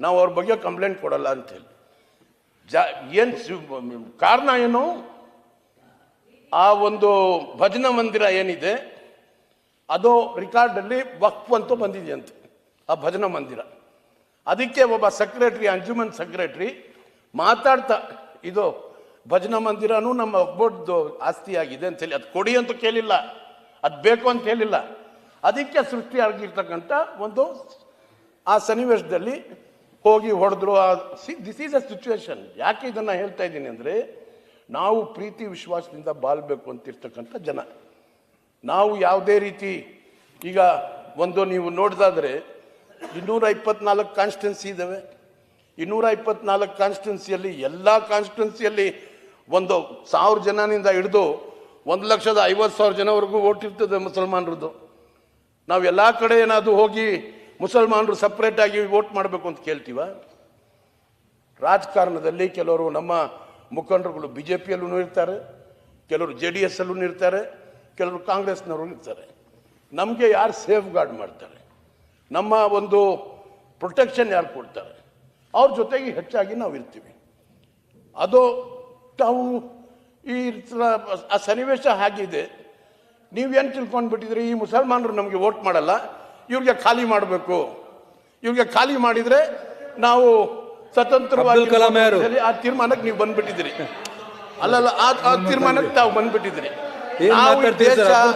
ನಾವು ಅವ್ರ ಬಗ್ಗೆ ಕಂಪ್ಲೇಂಟ್ ಕೊಡಲ್ಲ ಅಂತೇಳಿ ಜಾ, ಏನು ಕಾರಣ ಏನು? ಆ ಒಂದು ಭಜನಾ ಮಂದಿರ ಏನಿದೆ, ಅದು ರಿಕಾರ್ಡಲ್ಲಿ ವಕ್ಫ್ ಅಂತೂ ಬಂದಿದೆಯಂತೆ, ಆ ಭಜನಾ ಮಂದಿರ. ಅದಕ್ಕೆ ಒಬ್ಬ ಸೆಕ್ರೆಟ್ರಿ ಅಂಜುಮನ್ ಸೆಕ್ರೆಟ್ರಿ ಮಾತಾಡ್ತಾ, ಇದು ಭಜನಾ ಮಂದಿರನೂ ನಮ್ಮ ಒಬ್ಬೊಡ್ದು ಆಸ್ತಿಯಾಗಿದೆ ಅಂತೇಳಿ, ಅದು ಕೊಡಿ ಅಂತ ಕೇಳಿಲ್ಲ, ಅದು ಬೇಕು ಅಂತ ಹೇಳಿಲ್ಲ ಅದಕ್ಕೆ ಸೃಷ್ಟಿಯಾಗಿರ್ತಕ್ಕಂಥ ಒಂದು, ಆ ಸನ್ನಿವೇಶದಲ್ಲಿ ಹೋಗಿ ಹೊಡೆದ್ರು, ಆ see this is a situation ಯಾಕೆ ಇದನ್ನು ಹೇಳ್ತಾ ಇದ್ದೀನಿ ಅಂದರೆ, ನಾವು ಪ್ರೀತಿ ವಿಶ್ವಾಸದಿಂದ ಬಾಳ್ಬೇಕು ಅಂತಿರ್ತಕ್ಕಂಥ ಜನ. ನಾವು ಯಾವುದೇ ರೀತಿ ಈಗ ಒಂದು ನೀವು ನೋಡಿದಾದ್ರೆ ಇನ್ನೂರ ಇಪ್ಪತ್ನಾಲ್ಕು ಕಾನ್ಸ್ಟಿಟ್ಯೂನ್ಸಿ ಇದ್ದಾವೆ ಇನ್ನೂರ ಇಪ್ಪತ್ನಾಲ್ಕು ಕಾನ್ಸ್ಟಿಟ್ಯೂನ್ಸಿಯಲ್ಲಿ ಎಲ್ಲ ಕಾನ್ಸ್ಟಿಟ್ಯೂನ್ಸಿಯಲ್ಲಿ ಒಂದು ಸಾವಿರ ಜನನಿಂದ ಹಿಡಿದು ಒಂದು ಲಕ್ಷದ ಐವತ್ತು ಸಾವಿರ ಜನವರೆಗೂ ಓಟ್ ಇರ್ತದೆ ಮುಸಲ್ಮಾನರದ್ದು. ನಾವು ಎಲ್ಲ ಕಡೆ ಏನಾದರೂ ಹೋಗಿ ಮುಸಲ್ಮಾನರು ಸಪ್ರೇಟಾಗಿ ವೋಟ್ ಮಾಡಬೇಕು ಅಂತ ಕೇಳ್ತೀವ? ರಾಜಕಾರಣದಲ್ಲಿ ಕೆಲವರು ನಮ್ಮ ಮುಖಂಡರುಗಳು ಬಿ ಜೆ ಪಿಯಲ್ಲೂ ಇರ್ತಾರೆ, ಕೆಲವರು ಜೆ ಡಿ ಎಸ್ ಅಲ್ಲೂ ಇರ್ತಾರೆ, ಕೆಲವರು ಕಾಂಗ್ರೆಸ್ನವರು ಇರ್ತಾರೆ. ನಮಗೆ ಯಾರು ಸೇಫ್ ಗಾರ್ಡ್ ಮಾಡ್ತಾರೆ? ನಮ್ಮ ಒಂದು ಪ್ರೊಟೆಕ್ಷನ್ ಯಾರು ಕೊಡ್ತಾರೆ? ಅವ್ರ ಜೊತೆಗೆ ಹೆಚ್ಚಾಗಿ ನಾವು ಇರ್ತೀವಿ. ಅದು ತಾವು ಈ ಥರ ಆ ಸನ್ನಿವೇಶ ಹಾಗಿದೆ ನೀವೇನು ತಿಳ್ಕೊಂಡ್ಬಿಟ್ಟಿದ್ರಿ? ಈ ಮುಸಲ್ಮಾನರು ನಮಗೆ ವೋಟ್ ಮಾಡಲ್ಲ. ಇವ್ರಿಗೆ ಖಾಲಿ ಮಾಡಬೇಕು. ಇವ್ರಿಗೆ ಖಾಲಿ ಮಾಡಿದರೆ ನಾವು ಸ್ವತಂತ್ರವಾಗಿ ಆ ತೀರ್ಮಾನಕ್ಕೆ ನೀವು ಬಂದ್ಬಿಟ್ಟಿದ್ದೀರಿ ಅಲ್ಲಲ್ಲ ಆ ಆ ತೀರ್ಮಾನಕ್ಕೆ ತಾವು ಬಂದ್ಬಿಟ್ಟಿದ್ದೀರಿ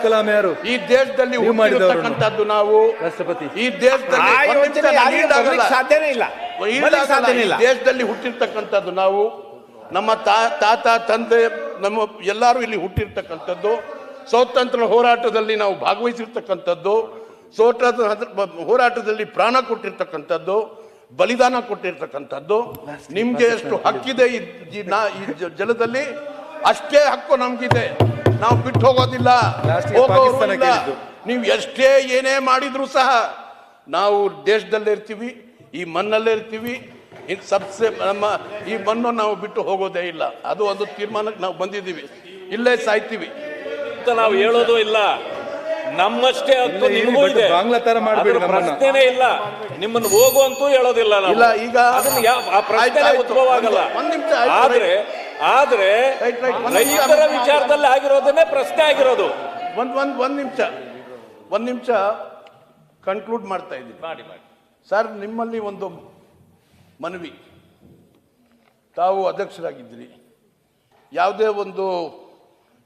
ಕಲಾಂ ಯಾರು? ಈ ದೇಶದಲ್ಲಿ. ಹುಟ್ಟಿರ್ತಕ್ಕಂಥದ್ದು ನಾವು ರಾಷ್ಟ್ರಪತಿ. ಈ ದೇಶದಲ್ಲಿ ಸಾಧ್ಯನೇ ಇಲ್ಲ. ಈಡಾಗಲ್ಲ. ಸಾಧ್ಯನೇ ಇಲ್ಲ. ದೇಶದಲ್ಲಿ ಹುಟ್ಟಿರ್ತಕ್ಕಂಥದ್ದು ನಾವು. ನಮ್ಮ ತಾ ತಾತ ತಂದೆ ನಮ್ಮ ಎಲ್ಲರೂ ಇಲ್ಲಿ ಹುಟ್ಟಿರ್ತಕ್ಕಂಥದ್ದು. ಸ್ವಾತಂತ್ರ್ಯ ಹೋರಾಟದಲ್ಲಿ ನಾವು ಭಾಗವಹಿಸಿರ್ತಕ್ಕಂಥದ್ದು. ಸ್ವಾತಂತ್ರ್ಯ ಹೋರಾಟದಲ್ಲಿ ಪ್ರಾಣ ಕೊಟ್ಟಿರ್ತಕ್ಕಂಥದ್ದು. ಬಲಿದಾನ ಕೊಟ್ಟಿರ್ತಕ್ಕಂಥದ್ದು. ನಿಮ್ಗೆ ಎಷ್ಟು ಹಕ್ಕಿದೆ ಈ ಈ ನಾ- ಈ ಜಲದಲ್ಲಿ? ಅಷ್ಟೇ ಹಕ್ಕು ನಮ್ಗಿದೆ. ನಾವು ಬಿಟ್ಟು ಹೋಗೋದಿಲ್ಲ. ಹೋಗೋರು ಇಲ್ಲ. ನೀವು ಎಷ್ಟೇ ಏನೇ ಮಾಡಿದ್ರು ಸಹ ನಾವು ದೇಶದಲ್ಲೇ ಇರ್ತೀವಿ ಈ ಮಣ್ಣಲ್ಲೇ ಇರ್ತೀವಿ. ಸಬ್ಸೆ ನಮ್ಮ ಈ ಮಣ್ಣು ನಾವು ಬಿಟ್ಟು ಹೋಗೋದೇ ಇಲ್ಲ. ಅದು ಒಂದು ತೀರ್ಮಾನಕ್ಕೆ ನಾವು ಬಂದಿದ್ದೀವಿ. ಇಲ್ಲೇ ಸಾಯ್ತೀವಿ. ಅಂತ ನಾವು ಹೇಳೋದು ಇಲ್ಲ. ನಮ್ಮಷ್ಟೇ ಹಕ್ಕು ನಿಮಗೂ ಇದೆ. ಬಾಂಗ್ಲಾ ತರ ಮಾಡ್ಬೇಡಿ ಪ್ರಶ್ನೆನೇ ಇಲ್ಲ. ನಿಮ್ಮನ್ನು ಹೋಗು ಅಂತೂ ಹೇಳೋದಿಲ್ಲ ನಾವು. ಇಲ್ಲ, ಈಗ ಅದನ್ನ ಆ ಪ್ರಶ್ನೆ ಉದ್ಭವ ಆಗಲ್ಲ. ಆದ್ರೆ ಆದ್ರೆ ರೈಟ್, ರೈಟ್. ಒಂದು ರೈತರ ವಿಚಾರದಲ್ಲಿ ಆಗಿರೋದನ್ನೇ ಪ್ರಶ್ನೆ ಆಗಿರೋದು. ಒಂದ್ ಒಂದ್ ಒಂದ್ ನಿಮಿಷ. ಒಂದು ನಿಮಿಷ ಕನ್ಕ್ಲೂಡ್ ಮಾಡ್ತಾ ಇದ್ದೀನಿ. ಮಾಡಿ ಮಾಡಿ. ಸರ್ ನಿಮ್ಮಲ್ಲಿ ಒಂದು ಮನವಿ. ತಾವು ಅಧ್ಯಕ್ಷರಾಗಿದ್ದೀರಿ. ಯಾವುದೇ ಒಂದು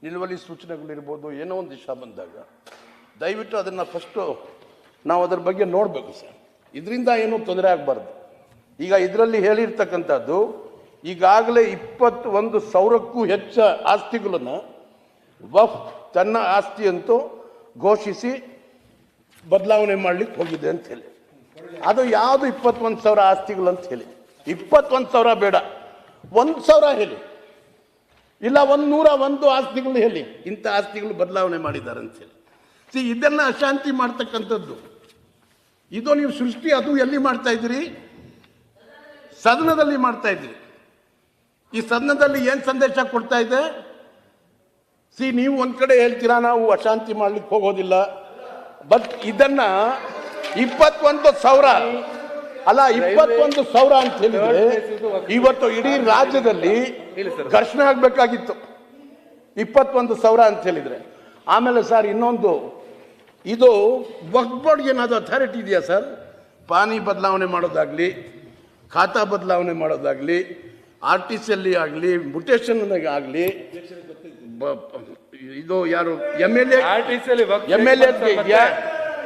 ನಿಲುವಳಿ ಸೂಚನೆಗಳಿರ್ಬೋದು ಏನೋ ಒಂದು ದಿಶಾ ಬಂದಾಗ ದಯವಿಟ್ಟು ಅದನ್ನು ಫಸ್ಟು ನಾವು ಅದರ ಬಗ್ಗೆ ನೋಡಬೇಕು ಸರ್ ಇದರಿಂದ ಏನೂ ತೊಂದರೆ ಆಗಬಾರ್ದು. ಈಗ ಇದರಲ್ಲಿ ಹೇಳಿರ್ತಕ್ಕಂಥದ್ದು ಈಗಾಗಲೇ ಇಪ್ಪತ್ತು ಒಂದು ಸಾವಿರಕ್ಕೂ ಹೆಚ್ಚು ಆಸ್ತಿಗಳನ್ನು ವಫ್ ತನ್ನ ಆಸ್ತಿ ಅಂತೂ ಘೋಷಿಸಿ ಬದಲಾವಣೆ ಮಾಡ್ಲಿಕ್ಕೆ ಹೋಗಿದೆ ಅಂತ ಹೇಳಿ. ಅದು ಯಾವುದು ಇಪ್ಪತ್ತೊಂದು ಸಾವಿರ ಆಸ್ತಿಗಳು ಅಂತ ಹೇಳಿ. ಇಪ್ಪತ್ತೊಂದು ಸಾವಿರ ಬೇಡ. ಒಂದು ಸಾವಿರ ಹೇಳಿ. ಇಲ್ಲ, ಒಂದು ನೂರ ಒಂದು ಆಸ್ತಿಗಳು ಹೇಳಿ. ಇಂಥ ಆಸ್ತಿಗಳು ಬದಲಾವಣೆ ಮಾಡಿದ್ದಾರೆ ಅಂತ ಹೇಳಿ. ಸಿ ಇದನ್ನು ಅಶಾಂತಿ ಮಾಡ್ತಕ್ಕಂಥದ್ದು. ಇದು ನೀವು ಸೃಷ್ಟಿ, ಅದು ಎಲ್ಲಿ ಮಾಡ್ತಾ ಇದ್ದೀರಿ? ಸದನದಲ್ಲಿ ಮಾಡ್ತಾ ಇದ್ದೀರಿ. ಈ ಸದನದಲ್ಲಿ ಏನು ಸಂದೇಶ ಕೊಡ್ತಾ ಇದೆ? ಸಿ ನೀವು ಒಂದು ಕಡೆ ಹೇಳ್ತೀರಾ ನಾವು ಅಶಾಂತಿ ಮಾಡ್ಲಿಕ್ಕೆ ಹೋಗೋದಿಲ್ಲ. ಬಟ್ ಇದನ್ನ ಇಪ್ಪತ್ತೊಂದು ಸಾವಿರ ಅಲ್ಲ ಇಪ್ಪತ್ತೊಂದು ಸಾವಿರ ಅಂತ ಹೇಳಿದ್ರೆ ಇವತ್ತು ಇಡೀ ರಾಜ್ಯದಲ್ಲಿ ಘರ್ಷಣೆ ಆಗಬೇಕಾಗಿತ್ತು. ಇಪ್ಪತ್ತೊಂದು ಸಾವಿರ ಅಂತ ಹೇಳಿದ್ರೆ. ಆಮೇಲೆ ಸರ್ ಇನ್ನೊಂದು ಇದು ವಕ್ಫ್ ಬೋರ್ಡ್ಗೆ ಏನಾದ್ರು ಅಥಾರಿಟಿ ಇದೆಯಾ ಸರ್? ಪಾನಿ ಬದಲಾವಣೆ ಮಾಡೋದಾಗ್ಲಿ ಖಾತಾ ಬದಲಾವಣೆ ಮಾಡೋದಾಗ್ಲಿ ಆರ್ ಟಿ ಸಿ ಅಲ್ಲಿ ಆಗಲಿ ಮುಟೇಶನ್ ಆಗಲಿ ಇದು ಯಾರು M L A M L ಇದೆಯಾ?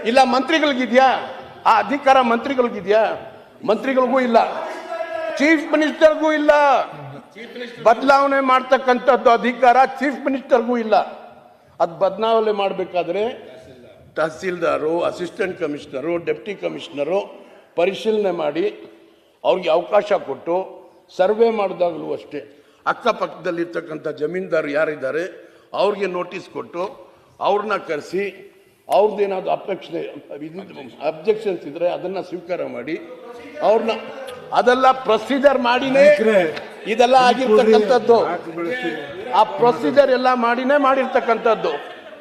ಇಲ್ಲ ಮಂತ್ರಿಗಳಿಗಿದೆಯಾ ಆ ಅಧಿಕಾರ ಮಂತ್ರಿಗಳಿಗಿದೆಯಾ ಮಂತ್ರಿಗಳಿಗೂ ಇಲ್ಲ. ಚೀಫ್ ಮಿನಿಸ್ಟರ್ಗೂ ಇಲ್ಲ. ಬದಲಾವಣೆ ಮಾಡ್ತಕ್ಕಂಥದ್ದು ಅಧಿಕಾರ ಚೀಫ್ ಮಿನಿಸ್ಟರ್ಗೂ ಇಲ್ಲ. ಅದು ಬದಲಾವಣೆ ಮಾಡಬೇಕಾದ್ರೆ tahsildar assistant commissioner deputy commissioner ಪರಿಶೀಲನೆ ಮಾಡಿ ಅವ್ರಿಗೆ ಅವಕಾಶ ಕೊಟ್ಟು ಸರ್ವೆ ಮಾಡಿದಾಗಲೂ ಅಷ್ಟೇ. ಅಕ್ಕಪಕ್ಕದಲ್ಲಿರ್ತಕ್ಕಂಥ ಜಮೀನ್ದಾರು ಯಾರಿದ್ದಾರೆ ಅವ್ರಿಗೆ ನೋಟಿಸ್ ಕೊಟ್ಟು ಅವ್ರನ್ನ ಕರೆಸಿ ಅವ್ರದ್ದೇನಾದ್ರು ಅಪೇಕ್ಷೆ ಅಬ್ಜೆಕ್ಷನ್ಸ್ ಇದ್ರೆ ಅದನ್ನ ಸ್ವೀಕಾರ ಮಾಡಿ ಅವ್ರನ್ನ ಅದೆಲ್ಲ ಪ್ರೊಸೀಜರ್ ಮಾಡಿನೇ ಇದೆಲ್ಲ ಆಗಿರ್ತಕ್ಕಂಥದ್ದು. ಆ ಪ್ರೊಸೀಜರ್ ಎಲ್ಲ ಮಾಡಿನೇ ಮಾಡಿರ್ತಕ್ಕಂಥದ್ದು.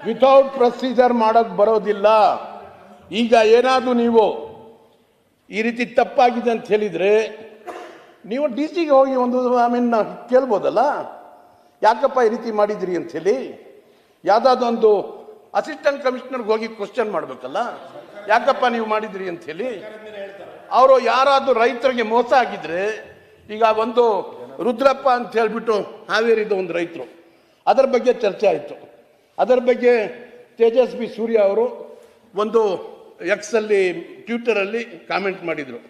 ವಿತೌಟ್ ಪ್ರೊಸೀಜರ್ ಮಾಡೋಕ್ಕೆ ಬರೋದಿಲ್ಲ. ಈಗ ಏನಾದ್ರು ನೀವು ಈ ರೀತಿ ತಪ್ಪಾಗಿದೆ ಅಂತ ಹೇಳಿದ್ರೆ ನೀವು ಡಿ ಸಿಗೆ ಹೋಗಿ ಒಂದು, ಐ ಮೀನ್ ಕೇಳ್ಬೋದಲ್ಲ? ಯಾಕಪ್ಪ ಈ ರೀತಿ ಮಾಡಿದ್ರಿ ಯಾವ್ದಾದ್ರು ಒಂದು ಅಸಿಸ್ಟೆಂಟ್ ಕಮಿಷನರ್ಗೆ ಹೋಗಿ ಕ್ವಶನ್ ಮಾಡಬೇಕಲ್ಲ? ಯಾಕಪ್ಪ ನೀವು ಮಾಡಿದ್ರಿ ಹೇಳಿ ಅವರು ಯಾರಾದರೂ ರೈತರಿಗೆ ಮೋಸ ಆಗಿದ್ರೆ, ಈಗ ಒಂದು ರುದ್ರಪ್ಪ ಅಂತ ಹೇಳ್ಬಿಟ್ಟು ಹಾವೇರಿದ ಒಂದು ರೈತರು, ಅದರ ಬಗ್ಗೆ ಚರ್ಚೆ ಆಯಿತು. ಅದರ ಬಗ್ಗೆ ತೇಜಸ್ವಿ ಸೂರ್ಯ ಅವರು ಒಂದು ಎಕ್ಸಲ್ಲಿ ಟ್ವಿಟರಲ್ಲಿ ಕಾಮೆಂಟ್ ಮಾಡಿದರು.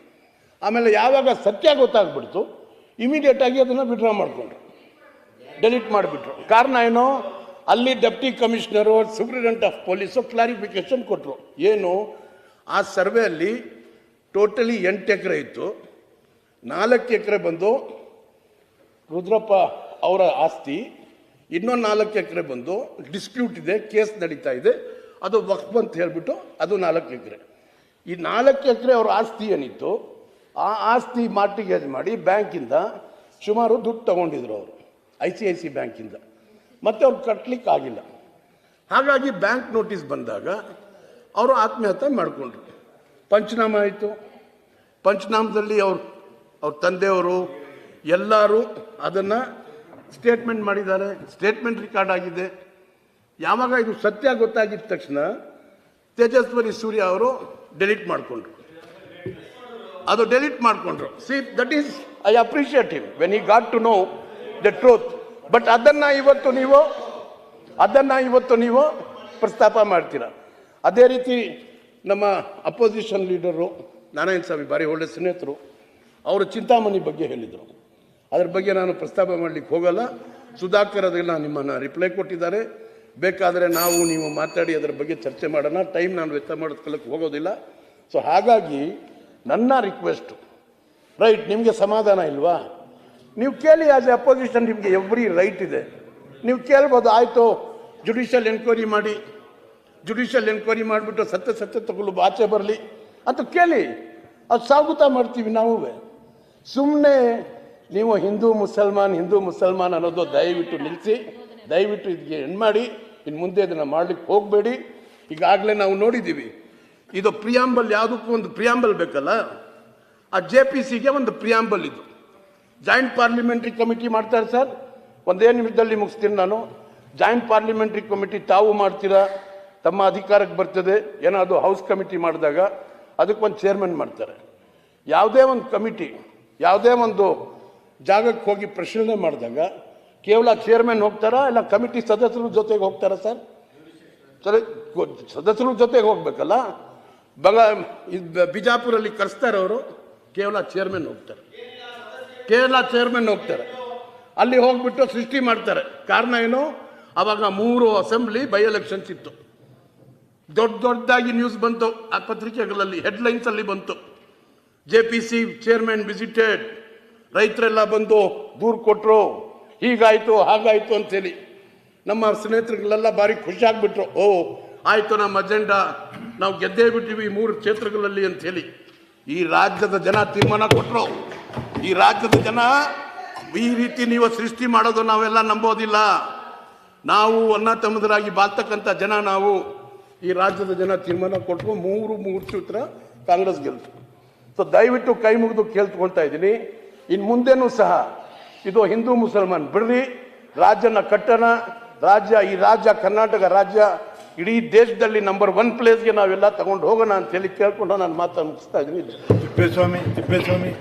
ಆಮೇಲೆ ಯಾವಾಗ ಸತ್ಯ ಗೊತ್ತಾಗ್ಬಿಡ್ತು ಇಮಿಡಿಯೇಟ್ ಆಗಿ ಅದನ್ನು ವಿಡ್ರಾ ಮಾಡಿಕೊಂಡ್ರು. ಡೆಲಿಟ್ ಮಾಡಿಬಿಟ್ರು. ಕಾರಣ ಏನು? ಅಲ್ಲಿ deputy commissioner superintendent of police clarification ಕೊಟ್ಟರು ಏನು? ಆ ಸರ್ವೆಯಲ್ಲಿ ಟೋಟಲಿ ಎಂಟು ಎಕರೆ ಇತ್ತು. ನಾಲ್ಕು ಎಕರೆ ಬಂದು ರುದ್ರಪ್ಪ ಅವರ ಆಸ್ತಿ ಇನ್ನೊಂದು ನಾಲ್ಕು ಎಕರೆ ಬಂದು ಡಿಸ್ಪ್ಯೂಟ್ ಇದೆ ಕೇಸ್ ನಡೀತಾ ಇದೆ. ಅದು ವಕ್ಫ್ ಅಂತ ಹೇಳಿಬಿಟ್ಟು ಅದು ನಾಲ್ಕು ಎಕರೆ. ಈ ನಾಲ್ಕು ಎಕರೆ ಅವ್ರ ಆಸ್ತಿ ಏನಿತ್ತು? ಆ ಆಸ್ತಿ ಮಾರ್ಟಿಗೇಜ್ ಮಾಡಿ ಬ್ಯಾಂಕಿಂದ ಸುಮಾರು ದುಡ್ಡು ತಗೊಂಡಿದ್ರು ಅವರು, ಐ ಸಿ ಐ ಸಿ ಬ್ಯಾಂಕಿಂದ. ಮತ್ತೆ ಅವ್ರು ಕಟ್ಟಲಿಕ್ಕೆ ಆಗಿಲ್ಲ ಹಾಗಾಗಿ ಬ್ಯಾಂಕ್ ನೋಟಿಸ್ ಬಂದಾಗ ಅವರು ಆತ್ಮಹತ್ಯೆ ಮಾಡಿಕೊಂಡ್ರು. ಪಂಚನಾಮ ಆಯಿತು. ಪಂಚನಾಮದಲ್ಲಿ ಅವರು, ಅವ್ರ ತಂದೆಯವರು ಎಲ್ಲರೂ ಅದನ್ನು ಸ್ಟೇಟ್ಮೆಂಟ್ ಮಾಡಿದ್ದಾರೆ. ಸ್ಟೇಟ್ಮೆಂಟ್ ರೆಕಾರ್ಡ್ ಆಗಿದೆ. ಯಾವಾಗ ಇದು ಸತ್ಯ ಗೊತ್ತಾಗಿದ್ದ ತಕ್ಷಣ ತೇಜಸ್ವರಿ ಸೂರ್ಯ ಅವರು ಡೆಲೀಟ್ ಮಾಡಿಕೊಂಡ್ರು. ಅದು ಡೆಲಿಟ್ ಮಾಡಿಕೊಂಡ್ರು. See that is I appreciate him when he got to know the truth but ಅದನ್ನು ಇವತ್ತು ನೀವು, ಅದನ್ನು ಇವತ್ತು ನೀವು ಪ್ರಸ್ತಾಪ ಮಾಡ್ತೀರಾ? ಅದೇ ರೀತಿ ನಮ್ಮ ಅಪೋಸಿಷನ್ ಲೀಡರು ನಾರಾಯಣ ಸ್ವಾಮಿ, ಭಾರಿ ಒಳ್ಳೆ ಸ್ನೇಹಿತರು, ಅವರು ಚಿಂತಾಮಣಿ ಬಗ್ಗೆ ಹೇಳಿದರು. ಅದ್ರ ಬಗ್ಗೆ ನಾನು ಪ್ರಸ್ತಾಪ ಮಾಡಲಿಕ್ಕೆ ಹೋಗಲ್ಲ. ಸುಧಾಕರ್ ಅದೆಲ್ಲ ನಿಮ್ಮನ್ನು ರಿಪ್ಲೈ ಕೊಟ್ಟಿದ್ದಾರೆ. ಬೇಕಾದರೆ ನಾವು ನೀವು ಮಾತಾಡಿ ಅದರ ಬಗ್ಗೆ ಚರ್ಚೆ ಮಾಡೋಣ. ಟೈಮ್ ನಾನು ವ್ಯರ್ಥ ಮಾಡೋದಕ್ಕೆ ಹೋಗೋದಿಲ್ಲ. ಸೊ ಹಾಗಾಗಿ ನನ್ನ ರಿಕ್ವೆಸ್ಟು ರೈಟ್ ನಿಮಗೆ ಸಮಾಧಾನ ಇಲ್ವಾ? ನೀವು ಕೇಳಿ ಆಸ್ ಎ ಅಪೋಸಿಷನ್ ನಿಮಗೆ ಎವ್ರಿ ರೈಟ್ ಇದೆ. ನೀವು ಕೇಳ್ಬೋದು, ಆಯಿತು ಜುಡಿಷಿಯಲ್ ಎನ್ಕ್ವೈರಿ ಮಾಡಿ. ಜುಡಿಷಿಯಲ್ ಎನ್ಕ್ವೈರಿ ಮಾಡಿಬಿಟ್ಟು ಸತ್ಯ ಸತ್ಯ ತಗೊಳ್ಳು ಆಚೆ ಬರಲಿ. ಅಂತ ಕೇಳಿ, ಅದು ಸಾಗುತ್ತಾ ಮಾಡ್ತೀವಿ ನಾವು ಸುಮ್ಮನೆ ನೀವು ಹಿಂದೂ ಮುಸಲ್ಮಾನ್ ಹಿಂದೂ ಮುಸಲ್ಮಾನ್ ಅನ್ನೋದು ದಯವಿಟ್ಟು ನಿಲ್ಲಿಸಿ ದಯವಿಟ್ಟು ಇದಕ್ಕೆ ಎಂಡ್ ಮಾಡಿ ಇನ್ನು ಮುಂದೆ ಇದನ್ನು ಮಾಡಲಿಕ್ಕೆ ಹೋಗಬೇಡಿ. ಈಗಾಗಲೇ ನಾವು ನೋಡಿದ್ದೀವಿ. ಇದು ಪ್ರಿಯಾಂಬಲ್ ಯಾವುದಕ್ಕೂ ಒಂದು ಪ್ರಿಯಾಂಬಲ್ ಬೇಕಲ್ಲ? ಆ ಜೆ ಪಿ ಸಿಗೆ ಒಂದು ಪ್ರಿಯಾಂಬಲ್ ಇದು. ಜಾಯಿಂಟ್ ಪಾರ್ಲಿಮೆಂಟ್ರಿ ಕಮಿಟಿ ಮಾಡ್ತಾರೆ ಸರ್. ಒಂದೇ ನಿಮಿಷದಲ್ಲಿ ಮುಗಿಸ್ತೀನಿ ನಾನು. ಜಾಯಿಂಟ್ ಪಾರ್ಲಿಮೆಂಟ್ರಿ ಕಮಿಟಿ ತಾವು ಮಾಡ್ತೀರಾ? ತಮ್ಮ ಅಧಿಕಾರಕ್ಕೆ ಬರ್ತದೆ. ಏನೋ ಅದು ಹೌಸ್ ಕಮಿಟಿ ಮಾಡಿದಾಗ ಅದಕ್ಕೊಂದು ಚೇರ್ಮನ್ ಮಾಡ್ತಾರೆ. ಯಾವುದೇ ಒಂದು ಕಮಿಟಿ, ಯಾವುದೇ ಒಂದು ಜಾಗಕ್ಕೆ ಹೋಗಿ ಪ್ರಶ್ನೆ ಮಾಡಿದಾಗ ಕೇವಲ ಚೇರ್ಮನ್ ಹೋಗ್ತಾರಾ ಇಲ್ಲ ಕಮಿಟಿ ಸದಸ್ಯರ ಜೊತೆಗೆ ಹೋಗ್ತಾರಾ ಸರ್? ಸರಿ, ಸದಸ್ಯರ ಜೊತೆಗೆ ಹೋಗ್ಬೇಕಲ್ಲ? ಬಗ ಬಿಜಾಪುರಲ್ಲಿ ಕರೆಸ್ತಾರೆ ಅವರು, ಕೇವಲ ಚೇರ್ಮನ್ ಹೋಗ್ತಾರೆ. ಕೇವಲ ಚೇರ್ಮನ್ ಹೋಗ್ತಾರೆ. ಅಲ್ಲಿ ಹೋಗ್ಬಿಟ್ಟು ಸೃಷ್ಟಿ ಮಾಡ್ತಾರೆ. ಕಾರಣ ಏನು? ಅವಾಗ ಮೂರು ಅಸೆಂಬ್ಲಿ ಬೈ ಎಲೆಕ್ಷನ್ಸ್ ಇತ್ತು. ದೊಡ್ಡ ದೊಡ್ಡದಾಗಿ ನ್ಯೂಸ್ ಬಂತು. ಆ ಪತ್ರಿಕೆಗಳಲ್ಲಿ ಹೆಡ್ಲೈನ್ಸ್ ಅಲ್ಲಿ ಬಂತು. J P C chairman visited ರೈತರೆಲ್ಲ ಬಂದು ದೂರು ಕೊಟ್ಟರು ಹೀಗಾಯಿತು, ಹಾಗಾಯಿತು ಅಂತೇಳಿ ನಮ್ಮ ಸ್ನೇಹಿತರುಗಳೆಲ್ಲ ಭಾರಿ ಖುಷಿಯಾಗ್ಬಿಟ್ರು ಓ, ಆಯ್ತು, ನಮ್ಮ ಅಜೆಂಡಾ ನಾವು ಗೆದ್ದೇ ಬಿಟ್ಟಿವಿ ಈ ಮೂರು ಕ್ಷೇತ್ರಗಳಲ್ಲಿ ಅಂತ ಹೇಳಿ ಈ ರಾಜ್ಯದ ಜನ ತೀರ್ಮಾನ ಕೊಟ್ಟರು ಈ ರಾಜ್ಯದ ಜನ ಈ ರೀತಿ ನೀವು ಸೃಷ್ಟಿ ಮಾಡೋದು ನಾವೆಲ್ಲ ನಂಬೋದಿಲ್ಲ. ನಾವು ಅನ್ನ ತಮ್ಮದರಾಗಿ ಬಾಳ್ತಕ್ಕಂಥ ಜನ ನಾವು ಈ ರಾಜ್ಯದ ಜನ ತೀರ್ಮಾನ ಕೊಟ್ಟರು ಮೂರು ಮೂರು ಕ್ಷೇತ್ರ ಕಾಂಗ್ರೆಸ್ ಗೆಲ್ತು. ಸೊ ದಯವಿಟ್ಟು ಕೈ ಮುಗಿದು ಕೇಳ್ಕೊಳ್ತಾ ಇದ್ದೀನಿ. ಇನ್ನು ಮುಂದೆನೂ ಸಹ ಇದು ಹಿಂದೂ ಮುಸಲ್ಮಾನ್ ಬಿಡ್ರಿ. ರಾಜ್ಯನ ಕಟ್ಟಣ, ರಾಜ್ಯ ಈ ರಾಜ್ಯ ಕರ್ನಾಟಕ ರಾಜ್ಯ ಇಡೀ ದೇಶದಲ್ಲಿ ನಂಬರ್ ಒನ್ ಪ್ಲೇಸ್ಗೆ ನಾವೆಲ್ಲ ತಗೊಂಡು ಹೋಗೋಣ ಅಂತ ಹೇಳಿ ಕೇಳ್ಕೊಂಡು ನಾನು ಮುಗಿಸ್ತಾ ಇದ್ದೀನಿ. ತಿಪ್ಪೇಸ್ವಾಮಿ ತಿಪ್ಪೇಸ್ವಾಮಿ.